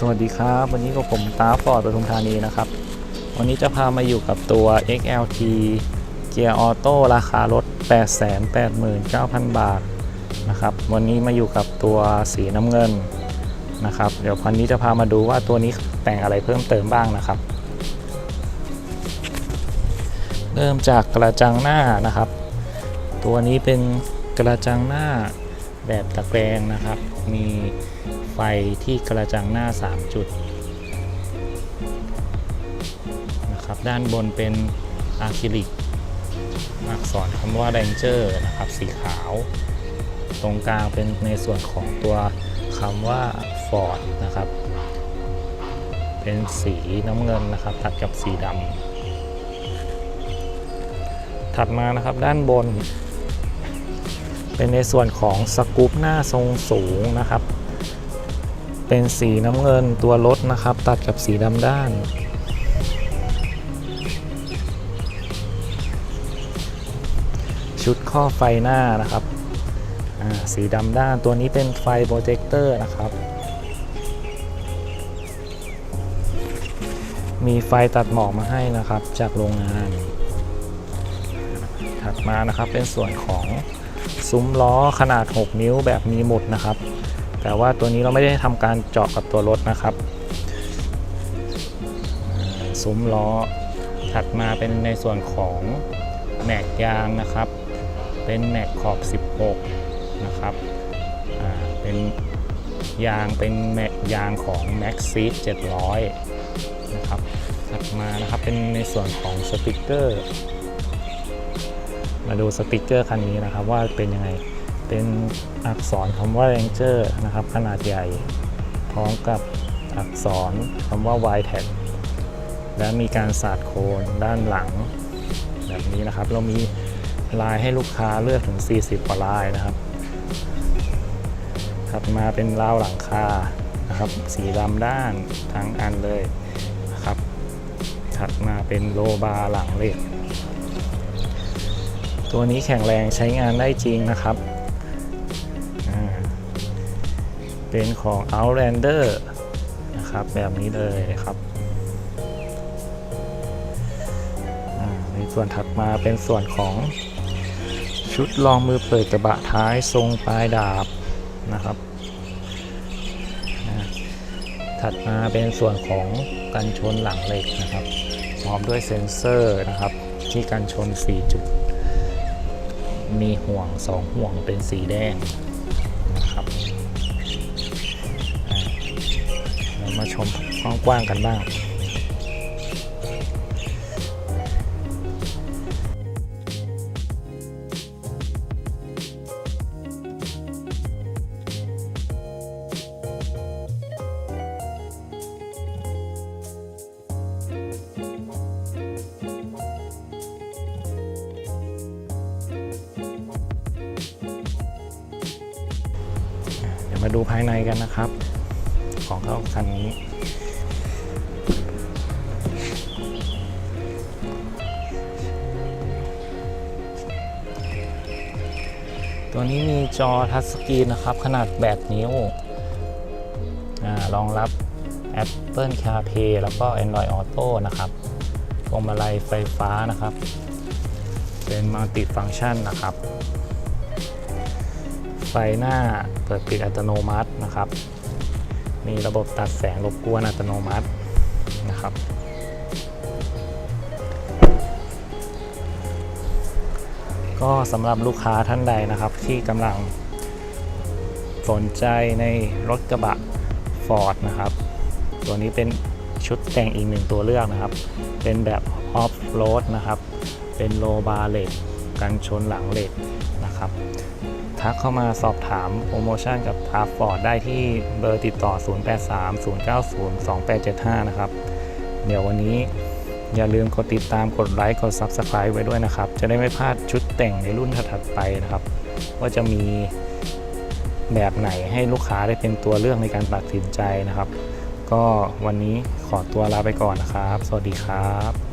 สวัสดีครับ วันนี้ก็ผมตาฟอร์ดปทุมธานีนะครับ วันนี้จะพามาอยู่กับตัว XLT เกียร์ออโต้ราคารถ 889,000 บาทนะครับ วันนี้มาอยู่กับตัวสีน้ำเงินนะครับ เดี๋ยวพันนี้จะพามาดูว่าตัวนี้แต่งอะไรเพิ่มเติมบ้างนะครับ เริ่มจากกระจังหน้านะครับ ตัวนี้เป็นกระจังหน้าแบบตะแกรงนะครับ มี ไฟที่กระจังหน้า 3 จุดนะครับด้านบนเป็นอะคริลิกอักษรคำว่า Ranger นะครับสีขาว ตรงกลางเป็นในส่วนของตัวคำว่า Ford นะครับ เป็นสีน้ำเงินนะครับ ตัดกับสีดำถัดมานะครับด้านบน เป็นในส่วนของสกู๊ปหน้าทรงสูงนะครับ เป็นสีน้ำเงินตัวรถนะครับ ตัดกับสีดำด้าน ชุดข้อไฟหน้านะครับ สีดำด้านตัวนี้เป็นไฟโปรเจคเตอร์นะครับ มีไฟตัดหมอกมาให้นะครับจากโรงงาน ถัดมานะครับเป็นส่วนของซุ้มล้อขนาด 6 นิ้วแบบมีหมุดนะครับ แต่ว่าตัวนี้เราไม่ได้ทำการเจาะกับตัวรถนะครับซุ้มล้อถัดมาเป็นในส่วนของแม็กยางนะครับ เป็นแม็กขอบ 16 นะครับเป็นยางเป็นแม็กยางของ Max s e e 700 นะครับถัดมานะครับเป็นในส่วนของสติกเกอร์ มาดูสติกเกอร์คันนี้นะครับว่าเป็นยังไง เป็นอักษรคำว่า Ranger นะครับ ขนาดใหญ่ พร้อมกับอักษรคำว่า y t a g และมีการสาดโคนด้านหลัง แบบนี้นะครับ เรามีลายให้ลูกค้าเลือกถึง 40 กว่าลายนะครับ ถัดมาเป็นราวหลังคานะครับ สีดำด้านทั้งอันเลยนะครับ ถัดมาเป็นโลบาร์หลังเหล็กตัวนี้แข็งแรงใช้งานได้จริงนะครับ เป็นของ Outlander นะครับ แบบนี้เลยครับอ่าในส่วนถัดมาเป็นส่วนของชุดรองมือเปิดกระบะท้ายทรงปลายดาบนะครับถัดมาเป็นส่วนของกันชนหลังเหล็กนะครับ พร้อมด้วยเซ็นเซอร์นะครับ ที่กันชน 4 จุด มีห่วง 2 ห่วงเป็นสีแดง เรามาชมกว้างกันบ้าง เดี๋ยวมาดูภายในกันนะครับ ของเข้าคันนี้ตัวนี้มีจอทัชสกรีนนะครับ ขนาด 8 นิ้วอรองรับ Apple CarPlay แล้วก็ Android Auto นะครับพวงมาลัยไฟฟ้านะครับ เป็นมัลติฟังชันนะครับ ไฟหน้าเปิดปิดอัตโนมัตินะครับ มีระบบตัดแสงรบกวนอัตโนมัตินะครับ ก็สำหรับลูกค้าท่านใดนะครับ ที่กำลังสนใจในรถกระบะ Ford นะครับ ตัวนี้เป็นชุดแต่งอีกหนึ่งตัวเลือกนะครับ เป็นแบบออฟโรดนะครับ เป็นโลบาร์เล็กกันชนหลังเล็กนะครับ ทักเข้ามาสอบถามโปรโมชั่นกับทาร์ฟอร์ดได้ที่เบอร์ติดต่อ 0830902875 นะครับ เดี๋ยววันนี้อย่าลืมกดติดตามกดไลค์กด Subscribe ไว้ด้วยนะครับ จะได้ไม่พลาดชุดแต่งในรุ่นถัดไปนะครับ ว่าจะมีแบบไหนให้ลูกค้าได้เป็นตัวเลือกในการตัดสินใจนะครับ ก็วันนี้ขอตัวลาไปก่อนนะครับ สวัสดีครับ